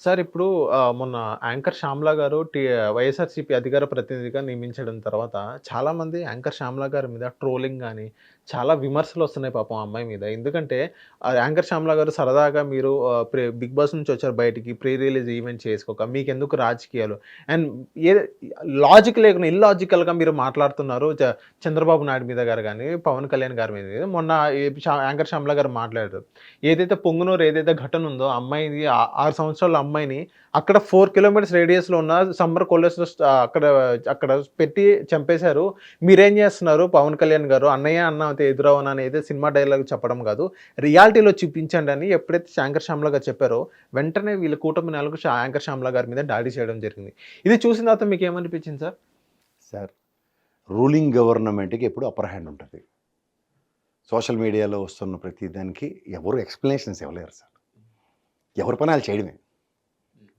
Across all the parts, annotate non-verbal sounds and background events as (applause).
Sir ఇప్పుడు మొన్న anchor Shyamla గారు టీ వైఎస్ఆర్సీపీ అధికార ప్రతినిధిగా నియమించడం తర్వాత చాలా మంది యాంకర్ శ్యామ్లా గారి మీద ట్రోలింగ్ కానీ చాలా విమర్శలు వస్తున్నాయి పాపం ఆ అమ్మాయి మీద. ఎందుకంటే యాంకర్ శ్యామ్లా గారు సరదాగా మీరు ప్రే బిగ్ బాస్ నుంచి వచ్చారు బయటికి ప్రీ రిలీజ్ ఈవెంట్ చేసుకోక మీకు ఎందుకు రాజకీయాలు? అండ్ ఏ లాజిక్ లేకుండా ఇల్లాజికల్గా మీరు మాట్లాడుతున్నారు చ- చంద్రబాబు నాయుడు మీద గారు కానీ పవన్ కళ్యాణ్ గారి మీద మొన్న యాంకర్ శ్యామ్లా గారు మాట్లాడారు. ఏదైతే పొంగునూరు ఏదైతే ఘటన ఉందో అమ్మాయిని ఆరు సంవత్సరాల అమ్మాయిని అక్కడ ఫోర్ కిలోమీటర్స్ రేడియస్లో ఉన్న సమ్మర్ కాలేజ్లో అక్కడ అక్కడ పెట్టి చంపేశారు. మీరేం చేస్తున్నారు? పవన్ కళ్యాణ్ గారు అన్నయ్య అన్న ఎదురవన అనేది సినిమా డైలాగ్ చెప్పడం కాదు. రియాలిటీలో చూపించండి అని ఎప్పుడైతే శంకర్ శ్యామ్లా గారు చెప్పారో వెంటనే వీళ్ళ కూటమి నెలకు యాంకర్ శ్యామ్లా గారి మీద దాడి చేయడం జరిగింది. ఇది చూసిన తర్వాత మీకు ఏమనిపించింది సార్? సార్ రూలింగ్ గవర్నమెంట్కి ఎప్పుడు అప్పర్ హ్యాండ్ ఉంటుంది. సోషల్ మీడియాలో వస్తున్న ప్రతి దానికి ఎవరు ఎక్స్ప్లెనేషన్స్ ఇవ్వలేరు సార్. ఎవరి పని వాళ్ళు చేయడమే.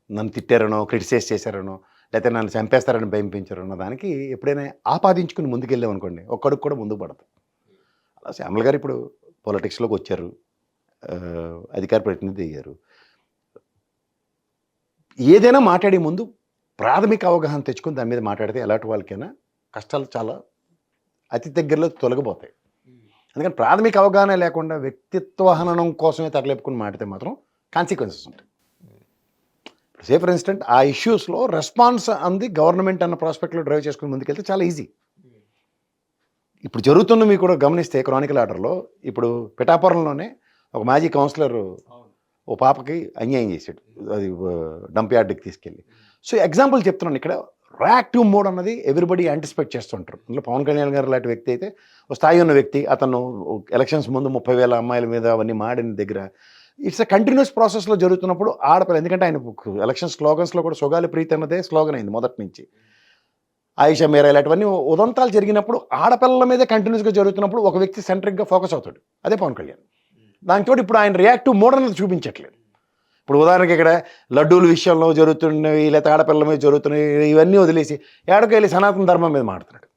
నన్ను తిట్టారనో క్రిటిసైజ్ చేశారనో లేకపోతే నన్ను చంపేస్తారని భయంపించారనో దానికి ఎప్పుడైనా ఆపాదించుకుని ముందుకెళ్ళామనుకోండి ఒక్కడికి కూడా ముందుకు పడతాం శ్యామల గారు ఇప్పుడు పాలిటిక్స్లోకి వచ్చారు. అధికార ప్రతినిధి అయ్యారు. ఏదైనా మాట్లాడే ముందు ప్రాథమిక అవగాహన తెచ్చుకొని దాని మీద మాట్లాడితే ఎలాంటి వాళ్ళకైనా కష్టాలు చాలా అతి దగ్గరలో తొలగిపోతాయి. అందుకని ప్రాథమిక అవగాహన లేకుండా వ్యక్తిత్వ హననం కోసమే తగలేపుకుని మాట్లాడితే మాత్రం కాన్సిక్వెన్సెస్ ఉంటాయి. సే ఫర్ ఇన్స్టెంట్ ఆ ఇష్యూస్లో రెస్పాన్స్ అంది గవర్నమెంట్ అన్న ప్రాస్పెక్ట్లో డ్రైవ్ చేసుకుని ముందుకెళ్తే చాలా ఈజీ ఇప్పుడు జరుగుతున్న మీకు కూడా గమనిస్తే క్రానికల్ ఆర్డర్లో ఇప్పుడు పిఠాపురంలోనే ఒక మాజీ కౌన్సిలర్ ఓ పాపకి అన్యాయం చేశాడు. అది డంప్ యార్డ్కి తీసుకెళ్ళి. సో ఎగ్జాంపుల్ చెప్తున్నాను ఇక్కడ. రియాక్టివ్ మోడ్ అన్నది ఎవ్రీబడి యాంటిసిపేట్ చేస్తుంటారు. అందులో పవన్ కళ్యాణ్ గారు లాంటి వ్యక్తి అయితే ఓ స్థాయి ఉన్న వ్యక్తి అతను ఎలక్షన్స్ ముందు ముప్పై వేల అమ్మాయిల మీద అవన్నీ మాడిన దగ్గర ఇట్స్ అ కంటిన్యూస్ ప్రాసెస్లో జరుగుతున్నప్పుడు ఆడపిల్ల ఎందుకంటే ఆయన ఎలక్షన్ స్లోగన్స్లో కూడా సుగాలి ప్రీతి అన్నదే స్లోగన్ అయింది మొదటి నుంచి. ఆయిషా మేరా ఇలాంటివన్నీ ఉదంతాలు జరిగినప్పుడు ఆడపిల్లల మీదే కంటిన్యూస్గా జరుగుతున్నప్పుడు ఒక వ్యక్తి సెంట్రిక్గా ఫోకస్ అవుతాడు. అదే పవన్ కళ్యాణ్. దాంతో ఇప్పుడు ఆయన రియాక్టివ్ మోడ్ చూపించట్లేదు. ఇప్పుడు ఉదాహరణకి ఇక్కడ లడ్డూల విషయంలో జరుగుతున్నవి లేకపోతే ఆడపిల్లల మీద జరుగుతున్నవి ఇవన్నీ వదిలేసి ఏడకి వెళ్ళి సనాతన ధర్మం మీద మాడుతున్నాడు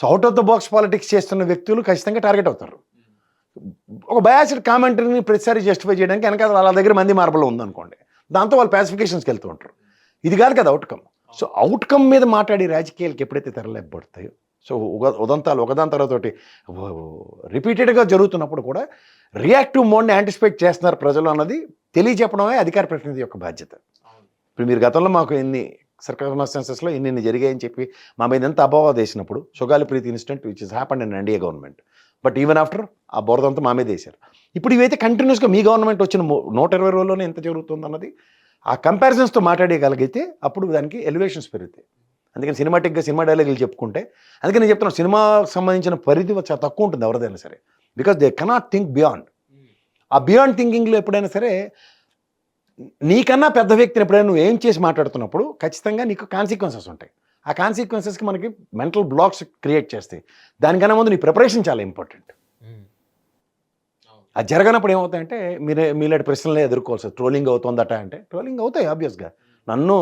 so out of the box politics చేస్తున్న వ్యక్తులు ఖచ్చితంగా టార్గెట్ అవుతారు. ఒక బయాసిడ్ కామెంటరీని ప్రతిసారి జస్టిఫై చేయడానికి వెనక వాళ్ళ దగ్గర మంది మార్పులు ఉందనుకోండి. దాంతో వాళ్ళు పాసిఫికేషన్స్కి వెళ్తూ ఉంటారు. ఇది కాదు కదా అవుట్కమ్ సో అవుట్కమ్ మీద మాట్లాడి రాజకీయాలకు ఎప్పుడైతే తెరలేపబడతాయో సో ఉదంతాలు ఒకదాని తర్వాత ఒకటి రిపీటెడ్గా జరుగుతున్నప్పుడు కూడా రియాక్టివ్ మోడ్ని యాంటిసిపేట్ చేస్తున్నారు ప్రజలు అన్నది తెలియజెప్పడమే అధికార ప్రతినిధి యొక్క బాధ్యత. ఇప్పుడు మీరు గతంలో మాకు ఎన్ని సర్కమ్స్టాన్సెస్లో ఇన్ని ఇన్ని జరిగాయని చెప్పి మా మీద ఎంత అభావాలు వేసినప్పుడు Sugali Preethi instant which is happen in NDA government but even after ఆ బోర్దంతా మా మీద వేశారు. ఇప్పుడు ఇవైతే కంటిన్యూస్గా మీ గవర్నమెంట్ వచ్చిన నూట ఇరవై రోజుల్లోనే ఎంత జరుగుతుంది అన్నది ఆ కంపారిజన్స్తో మాట్లాడగలిగితే అప్పుడు దానికి ఎలివేషన్స్ పెరుగుతాయి. అందుకని సినిమాటిక్గా సినిమా డైలాగులు చెప్పుకుంటే అందుకని నేను చెప్తున్నాను సినిమాకి సంబంధించిన పరిధి చాలా తక్కువ ఉంటుంది ఎవరిదైనా సరే. Because they cannot think beyond ఆ బియాండ్ థింకింగ్లో ఎప్పుడైనా సరే నీకన్నా పెద్ద వ్యక్తిని ఎప్పుడైనా నువ్వు ఏం చేసి మాట్లాడుతున్నప్పుడు ఖచ్చితంగా నీకు కాన్సిక్వెన్సెస్ ఉంటాయి. ఆ కాన్సిక్వెన్సెస్కి మనకి మెంటల్ బ్లాక్స్ క్రియేట్ చేస్తాయి. దానికన్నా ముందు నీ ప్రిపరేషన్ చాలా ఇంపార్టెంట్ అది జరగనప్పుడు ఏమవుతాయంటే మీరే మీలాంటి ప్రశ్నలే ఎదుర్కోవాల్సి ట్రోలింగ్ అవుతుందట అంటే ట్రోలింగ్ అవుతాయి ఆబ్వియస్గా నన్ను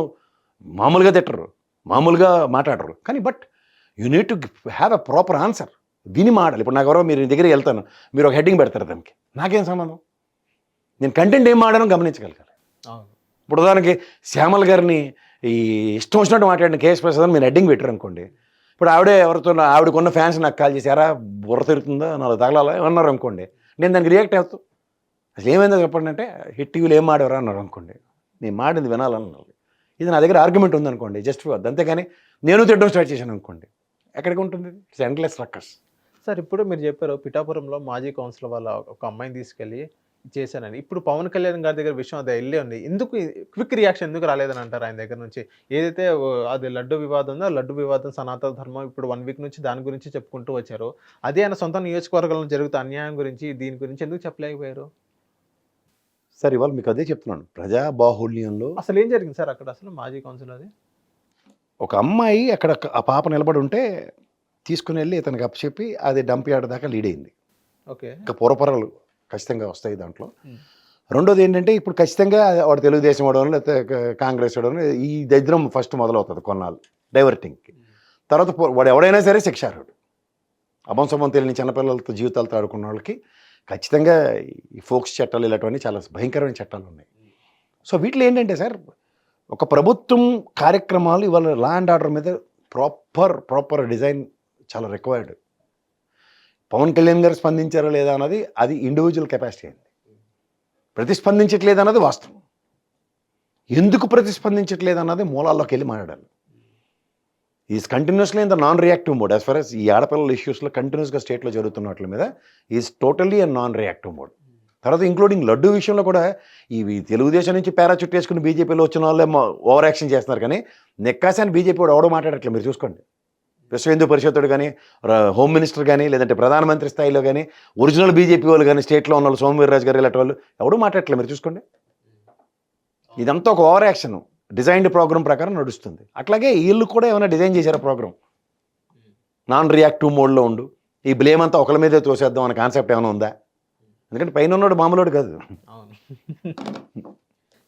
మామూలుగా తిట్టరు మామూలుగా మాట్లాడరు. కానీ but you need to have a proper answer విని మాడాలి ఇప్పుడు నాకు ఎవరో మీరు దగ్గరికి వెళ్తాను మీరు ఒక హెడ్డింగ్ పెడతారు దానికి. నాకేం సంబంధం? నేను కంటెంట్ ఏం మాడానో గమనించగలగాలి. ఇప్పుడు ఉదాహరణకి శ్యామల్ గారిని ఈ ఇష్టం వచ్చినట్టు మాట్లాడిన కేఎస్ ప్రసాద్ మీరు హెడ్డింగ్ పెట్టారు అనుకోండి ఇప్పుడు ఆవిడే ఎవరితో ఆవిడకున్న ఫ్యాన్స్ నాకు కాల్ చేసి ఎరా బుర్ర తిరుగుతుందా? నాలుగు తగలాలా? అన్నారు అనుకోండి. నేను దానికి రియాక్ట్ అవుతాను అసలు ఏమైందో చెప్పండి అంటే హిట్ టీవీలో ఏం మాడేవరా అన్నారు అనుకోండి. నేను మాడింది వినాలన్నారు ఇది నా దగ్గర ఆర్గ్యుమెంట్ ఉందనుకోండి జస్ట్ వద్దు అంతేగాని నేను తిట్టడం స్టార్ట్ చేశాను అనుకోండి. ఎక్కడికి ఉంటుంది? ఇట్స్ ఎండ్లెస్ రక్కర్స్ సార్ ఇప్పుడు మీరు చెప్పారు పిఠాపురంలో మాజీ కౌన్సిలర్ వాళ్ళ ఒక అమ్మాయిని తీసుకెళ్ళి చేశానని ఇప్పుడు పవన్ కళ్యాణ్ గారి దగ్గర విషయం అది వెళ్ళే ఉంది. ఎందుకు క్విక్ రియాక్షన్ ఎందుకు రాలేదని అంటారు ఆయన దగ్గర నుంచి? ఏదైతే అది లడ్డు వివాదం ఉందో లడ్డు వివాదం సనాతన ధర్మం ఇప్పుడు వన్ వీక్ నుంచి దాని గురించి చెప్పుకుంటూ వచ్చారు. అదే ఆయన సొంత నియోజకవర్గంలో జరుగుతున్న అన్యాయం గురించి దీని గురించి ఎందుకు చెప్పలేకపోయారు? సార్ ఇవాళ మీకు అదే చెప్తున్నాను. ప్రజా బాహుళ్యంలో అసలు ఏం జరిగింది సార్ అక్కడ అసలు మాజీ కౌన్సిలర్ అది? ఒక అమ్మాయి అక్కడ ఆ పాప నిలబడి ఉంటే తీసుకుని వెళ్ళి ఇతనికి అప్పచెప్పి అది డంప్ యార్డ్ దాకా లీడ్ అయింది. ఓకే. ఇంకా పూర్వపరాలు ఖచ్చితంగా వస్తాయి దాంట్లో. రెండోది ఏంటంటే ఇప్పుడు ఖచ్చితంగా వాడు తెలుగుదేశం వాడను లేకపోతే కాంగ్రెస్ వాడను ఈ దరిద్రం ఫస్ట్ మొదలవుతుంది కొన్నాళ్ళు డైవర్టింగ్కి. తర్వాత వాడు ఎవడైనా సరే శిక్షార్హుడు. అభంశమం తెలియని చిన్నపిల్లలతో జీవితాలతో ఆడుకున్న వాళ్ళకి ఖచ్చితంగా ఈ ఫోక్స్ చట్టాలు ఇలాంటివన్నీ చాలా భయంకరమైన చట్టాలు ఉన్నాయి. సో వీటిలో ఏంటంటే సార్ ఒక ప్రభుత్వం కార్యక్రమాలు ఇవాళ లా అండ్ ఆర్డర్ మీద ప్రాపర్ ప్రాపర్ డిజైన్ చాలా రిక్వైర్డ్ పవన్ కళ్యాణ్ గారు స్పందించారా లేదా అన్నది అది ఇండివిజువల్ కెపాసిటీ అండి. ప్రతిస్పందించట్లేదు అన్నది వాస్తవం. ఎందుకు ప్రతిస్పందించట్లేదు అన్నది మూలాల్లోకి వెళ్ళి మాట్లాడాలి. Is continuously in the non reactive mode as far as ఈ ఆడపిల్లల ఇష్యూస్లో కంటిన్యూస్గా స్టేట్లో జరుగుతున్న వాటి మీద is totally and non reactive mode తర్వాత ఇంక్లూడింగ్ లడ్డు విషయంలో కూడా ఇవి తెలుగుదేశం నుంచి పేరా చుట్టేసుకుని బీజేపీలో వచ్చిన వాళ్ళే ఓవర్ యాక్షన్ చేస్తున్నారు కానీ నెక్కాసాని బీజేపీ వాడు ఎవడో మాట్లాడట్లేదు. మీరు చూసుకోండి. విశ్వ హిందూ పరిషత్తుడు కానీ హోమ్ మినిస్టర్ కానీ లేదంటే ప్రధానమంత్రి స్థాయిలో కానీ ఒరిజినల్ బీజేపీ వాళ్ళు కానీ స్టేట్లో ఉన్న వాళ్ళు సోమవీర్రాజు గారు ఇలాంటి వాళ్ళు ఎవడూ మాట్లాడట్లేదు. మీరు చూసుకోండి. ఇదంతా ఒక ఓవర్ యాక్షన్. డిజైన్డ్ ప్రోగ్రామ్ ప్రకారం నడుస్తుంది. అట్లాగే వీళ్ళు కూడా ఏమైనా డిజైన్ చేశారా ప్రోగ్రామ్ నాన్ రియాక్టివ్ మోడ్లో ఉండు. ఈ బ్లేమ్ అంతా ఒకరి మీదే తోసేద్దాం అనే కాన్సెప్ట్ ఏమైనా ఉందా? ఎందుకంటే పైన ఉన్నోడు మామూలుడు కాదు. (laughs)